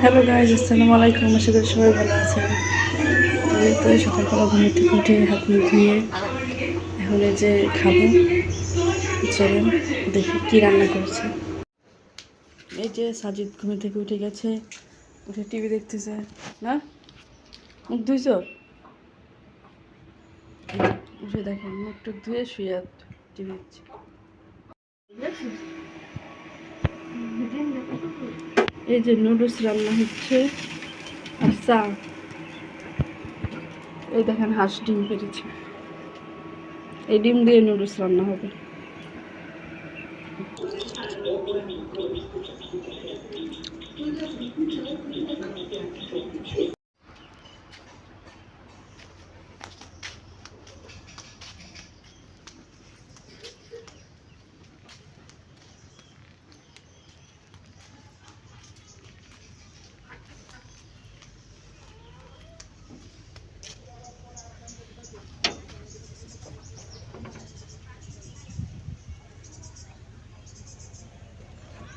Hello guys আসসালামু আলাইকুম। আশা করি সবাই ভালো আমি তো সকালবেলা ঘুমের থেকে উঠে হাত মুখ ধুয়ে এখন এই যে খাব, চলুন দেখি কী রান্না করছে। এই যে সাজিদ ঘুমের থেকে উঠে গেছে, উঠে টিভি দেখতেছে। না? মুখ ধুইছ? উঠে দেখেন মুখ টুক ধুয়ে শুয়ে টিভি দেখছে। এই যে নুডলস রান্না হচ্ছে আর চা। এই দেখেন হাঁস ডিম পেরেছে। এই ডিম দিয়ে নুডলস রান্না হবে।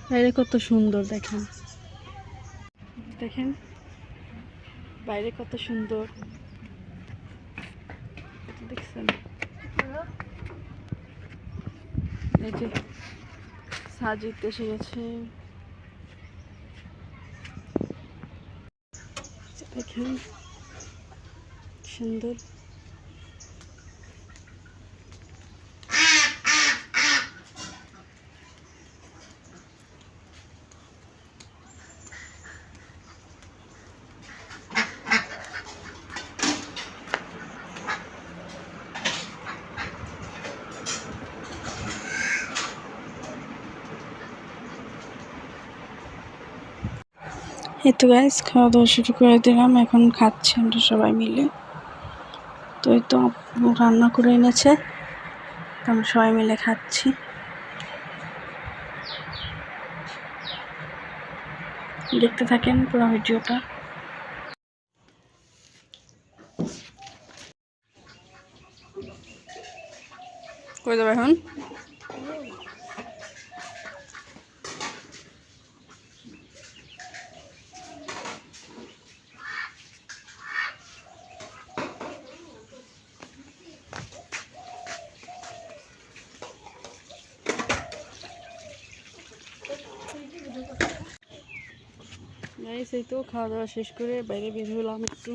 বাইরে কত সুন্দর দেখেন। দেখেন, বাইরে কত সুন্দর। দেখছেন? এই যে সাজিদ এসে গেছে দেখেন সুন্দর। এই তো গাইজ খাওয়া দাওয়া শুরু করে দিলাম। এখন খাচ্ছি আমরা সবাই মিলে। তো এই তো রান্না করে এনেছে। আমরা সবাই মিলে খাচ্ছি। দেখতে থাকেন পুরো ভিডিওটা। কই যাবে এখন? গাইস এই তো খাওয়া দাওয়া শেষ করে বাইরে বের হলাম একটু।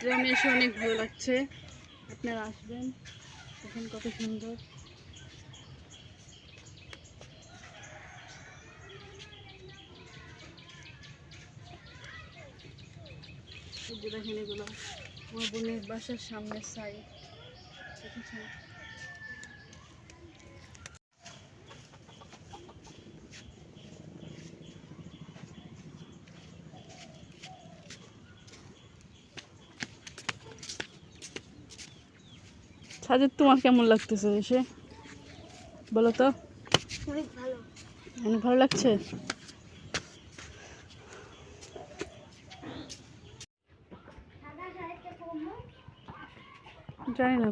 গ্রামে এসে অনেক ভালো লাগছে। আপনারা আসবেন। দেখেন কত সুন্দর। দেখেন এগুলো। আমার বোনের বাসার সামনের সাইড দেখেছেন? সাজেদ তোমার কেমন লাগতেছে এসে? বলো তো। ভালো লাগছে? জানি না।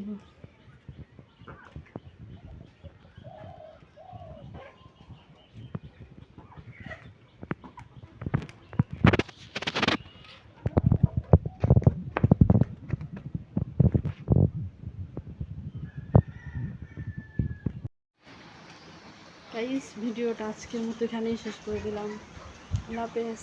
গাইস ভিডিওটা আজকের মতো এখানেই শেষ করে দিলাম। আল্লাহ হাফেজ।